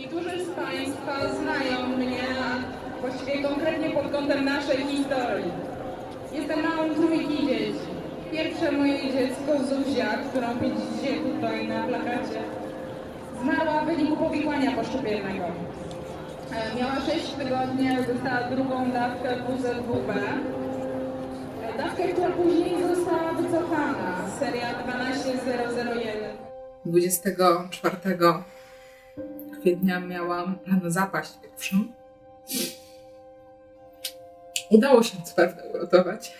Niektórzy z Państwa znają mnie, właściwie konkretnie pod kątem naszej historii. Jestem mamą trójki dzieci. Pierwsze moje dziecko Zuzia, którą widzicie tutaj na plakacie, zmarła w wyniku powikłania poszczepiennego. E, Miała 6 tygodni, dostała drugą dawkę WZWB. E, Dawkę, która później została wycofana. Seria 12001. 24 kwietnia miałam plan zapaść pierwszą. Udało się co prawda uratować.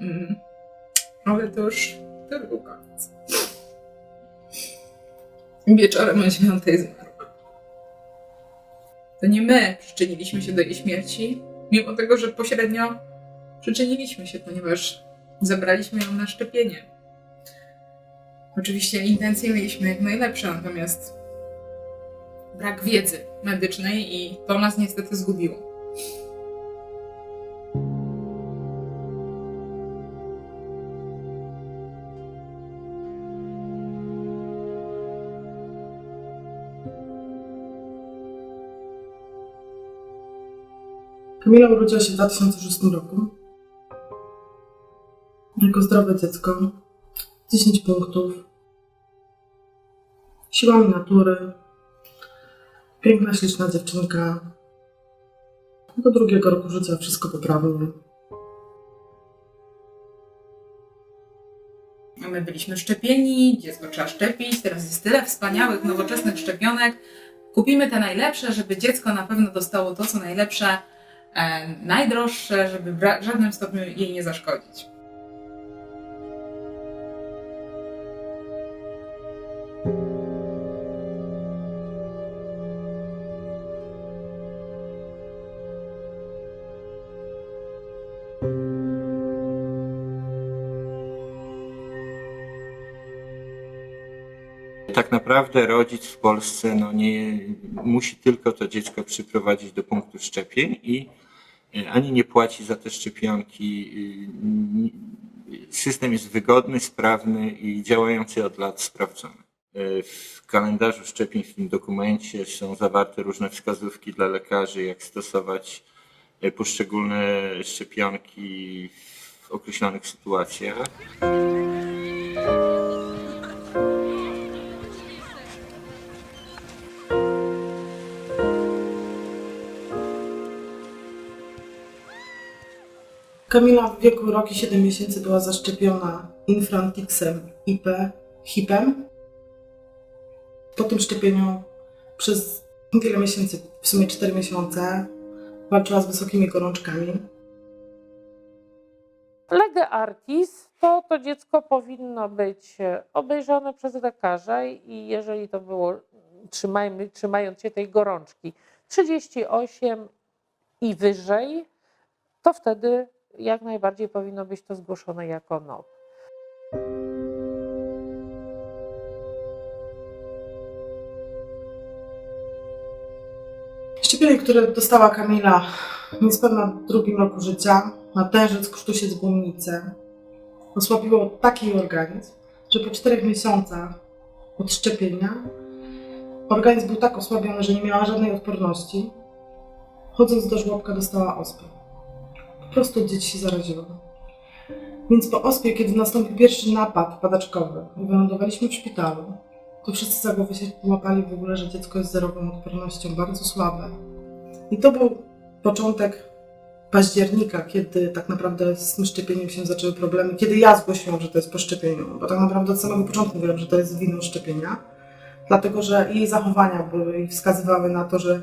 Mm. Ale to już to był koniec. Wieczorem o dziewiątej zmarła. To nie my przyczyniliśmy się do jej śmierci, mimo tego, że pośrednio przyczyniliśmy się, ponieważ zabraliśmy ją na szczepienie. Oczywiście intencje mieliśmy jak najlepsze, natomiast brak wiedzy medycznej i to nas niestety zgubiło. Kamila urodziła się w 2006 roku. Jako zdrowe dziecko. 10 punktów. Siłami natury. Piękna, śliczna dziewczynka. Do drugiego roku życia wszystko poprawnie. My byliśmy szczepieni, dziecko trzeba szczepić, teraz jest tyle wspaniałych, nowoczesnych szczepionek. Kupimy te najlepsze, żeby dziecko na pewno dostało to, co najlepsze, e, najdroższe, żeby w żadnym stopniu jej nie zaszkodzić. Tak naprawdę rodzic w Polsce no nie, musi tylko to dziecko przyprowadzić do punktu szczepień i e, ani nie płaci za te szczepionki. y, System jest wygodny, sprawny i działający od lat sprawdzony. E, W kalendarzu szczepień, w tym dokumencie są zawarte różne wskazówki dla lekarzy, jak stosować e, poszczególne szczepionki w określonych sytuacjach. Kamila w wieku roku 7 miesięcy była zaszczepiona Infrantixem IP, HIPem. Po tym szczepieniu przez wiele miesięcy, w sumie 4 miesiące, walczyła z wysokimi gorączkami. Lege artis to to dziecko powinno być e, obejrzane przez lekarza i jeżeli to było, trzymajmy, trzymając się tej gorączki, 38 i wyżej, to wtedy jak najbardziej powinno być to zgłoszone jako NOP. Szczepienie, które dostała Kamila niespełna w drugim roku życia, na tężec, krztusiec, błonnicę, osłabiło taki organizm, że po czterech miesiącach od szczepienia organizm był tak osłabiony, że nie miała żadnej odporności. Chodząc do żłobka dostała ospę. Prostu dzieci się zaraziła. Więc po ospie, kiedy nastąpił pierwszy napad padaczkowy i wylądowaliśmy w szpitalu, to wszyscy za głowę się łapali w ogóle, że dziecko jest zerową odpornością, bardzo słabe. I to był początek października, kiedy tak naprawdę z tym szczepieniem się zaczęły problemy, kiedy ja zgłosiłam, że to jest po szczepieniu, bo tak naprawdę od samego początku mówiłam, że to jest winą szczepienia, dlatego że jej zachowania były i wskazywały na to, że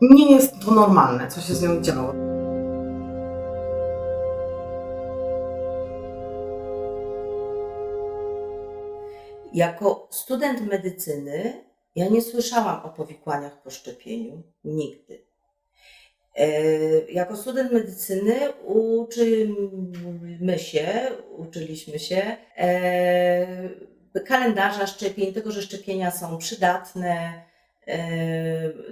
nie jest to normalne, co się z nią działo. Jako student medycyny ja nie słyszałam o powikłaniach po szczepieniu nigdy. E, Jako student medycyny uczymy się, uczyliśmy się e, kalendarza szczepień, tego, że szczepienia są przydatne, e,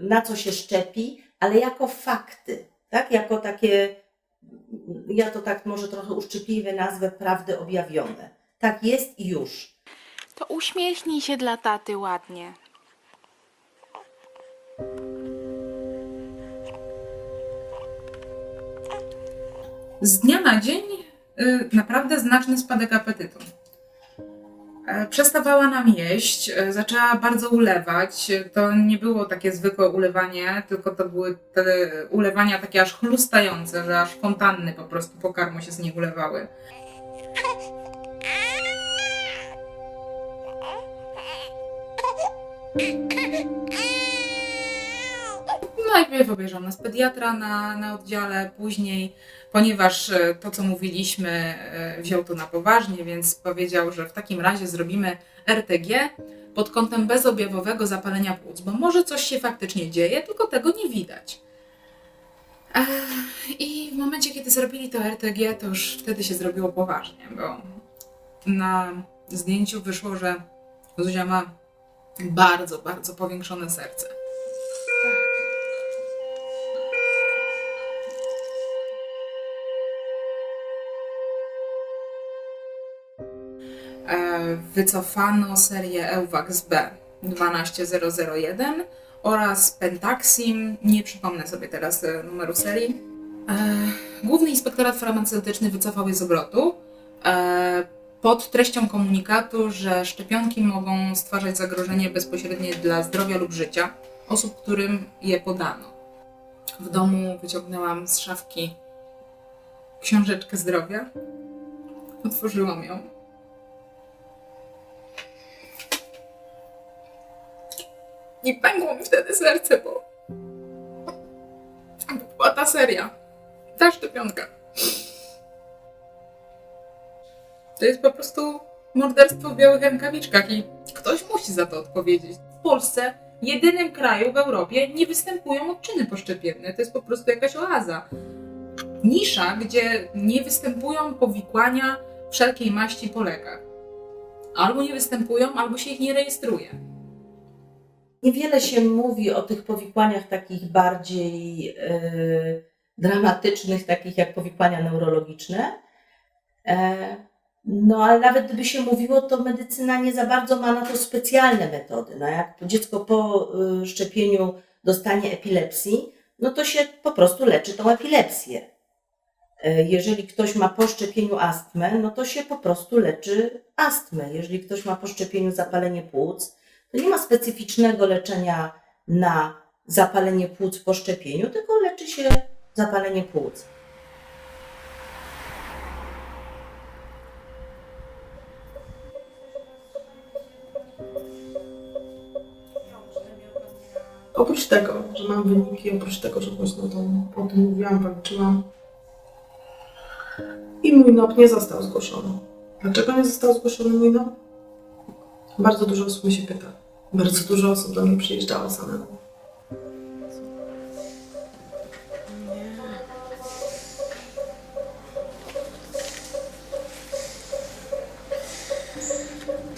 na co się szczepi, ale jako fakty, tak? Jako takie, ja to tak może trochę uszczypliwie nazwę prawdy objawione. Tak jest i już. To uśmiechnij się dla taty ładnie. Z dnia na dzień y, naprawdę znaczny spadek apetytu. E, przestawała nam jeść, e, zaczęła bardzo ulewać. To nie było takie zwykłe ulewanie, tylko to były te ulewania takie aż chlustające, że aż fontanny po prostu pokarmu się z niej ulewały. Najpierw obejrzał nas pediatra na, na oddziale, później, ponieważ e, to, co mówiliśmy, e, wziął to na poważnie, więc powiedział, że w takim razie zrobimy RTG pod kątem bezobjawowego zapalenia płuc, bo może coś się faktycznie dzieje, tylko tego nie widać. I w momencie, kiedy zrobili to RTG, to już wtedy się zrobiło poważnie, bo na zdjęciu wyszło, że Zuzia ma bardzo, bardzo powiększone serce. E, wycofano serię Euwax B 12001 oraz Pentaxim, nie przypomnę sobie teraz e, numeru serii. E, Główny Inspektorat Farmaceutyczny wycofał je z obrotu pod treścią komunikatu, że szczepionki mogą stwarzać zagrożenie bezpośrednie dla zdrowia lub życia osób, którym je podano. W domu wyciągnęłam z szafki książeczkę zdrowia, otworzyłam ją I pękło mi wtedy serce, bo była ta seria. Ta szczepionka. To jest po prostu morderstwo w białych rękawiczkach i ktoś musi za to odpowiedzieć. W Polsce, jedynym kraju w Europie, nie występują odczyny poszczepienne. To jest po prostu jakaś oaza. Nisza, gdzie nie występują powikłania wszelkiej maści po lekach. Albo nie występują, albo się ich nie rejestruje. Niewiele się mówi o tych powikłaniach takich bardziej e, dramatycznych, takich jak powikłania neurologiczne. E, no ale nawet gdyby się mówiło, to medycyna nie za bardzo ma na to specjalne metody. No, jak dziecko po e, szczepieniu dostanie epilepsji, no to się po prostu leczy tą epilepsję. E, Jeżeli ktoś ma po szczepieniu astmę, no to się po prostu leczy astmę. Jeżeli ktoś ma po szczepieniu zapalenie płuc, to nie ma specyficznego leczenia na zapalenie płuc po szczepieniu, tylko leczy się zapalenie płuc. Oprócz tego, że mam wyniki, oprócz tego, że głośno to, o tym mówiłam, walczyłam. I mój NOP nie został zgłoszony. Dlaczego nie został zgłoszony mój NOP? Bardzo dużo osób mnie się pyta. Bardzo dużo osób do mnie przyjeżdżało samemu.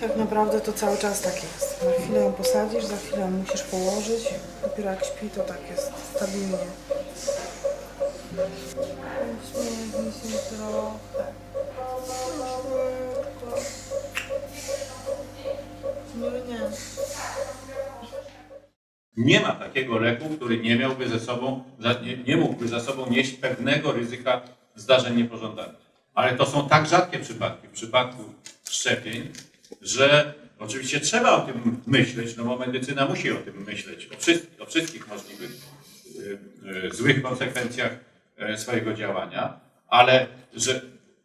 Tak naprawdę to cały czas tak jest. Na chwilę ją posadzisz, za chwilę musisz położyć. Dopiero jak śpi, to tak jest stabilnie. Uśmiechnij się trochę. Nie, ma takiego leku, który nie miałby ze sobą, za- nie, nie mógłby za sobą nieść pewnego ryzyka zdarzeń niepożądanych. Ale to są tak rzadkie przypadki, w przypadku szczepień, że oczywiście trzeba o tym myśleć, no bo medycyna musi o tym myśleć, o, wszystkich, o wszystkich możliwych y, y, złych konsekwencjach y, swojego działania, ale że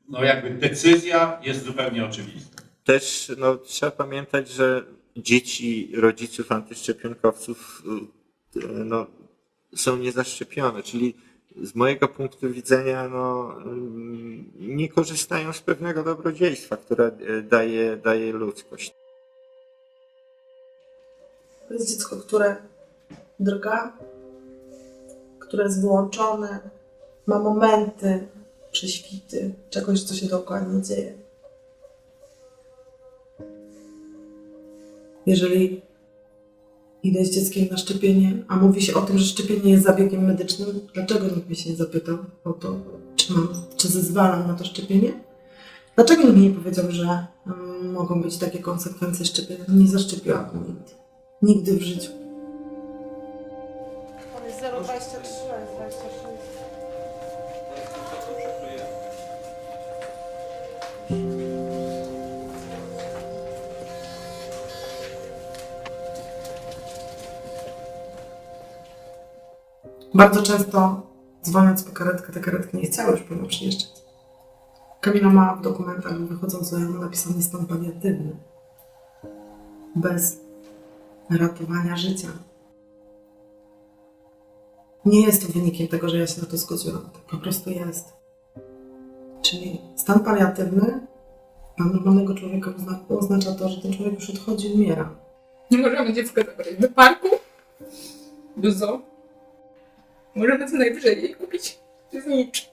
no jakby decyzja jest zupełnie oczywista. Też no, trzeba pamiętać, że dzieci rodziców antyszczepionkowców y, no, są niezaszczepione, czyli z mojego punktu widzenia no, mm, nie korzystają z pewnego dobrodziejstwa, które y, daje, daje ludzkość. To jest dziecko, które drga, które jest wyłączone, ma momenty prześwity, czegoś, co się dookoła nie dzieje. Jeżeli idę z dzieckiem na szczepienie, a mówi się o tym, że szczepienie jest zabiegiem medycznym, dlaczego nikt mnie się nie zapytał o to, czy, mam, czy zezwalam na to szczepienie? Dlaczego nikt mi nie powiedział, że mm, mogą być takie konsekwencje szczepienia? Nie zaszczepiłam nigdy. Nigdy w życiu. On jest 0,23, 26. Bardzo często dzwoniąc po karetkę, te karetki nie chciały już po nią przyjeżdżać. Kamila ma w dokumentach wychodząc napisany stan paliatywny. Bez ratowania życia. Nie jest to wynikiem tego, że ja się na to zgodziłam. Tak po prostu jest. Czyli stan paliatywny dla normalnego człowieka ozna- oznacza to, że ten człowiek już odchodzi umiera. Nie możemy dziecka zabrać do parku, do zoo. Możemy co najwyżej jej kupić znicz.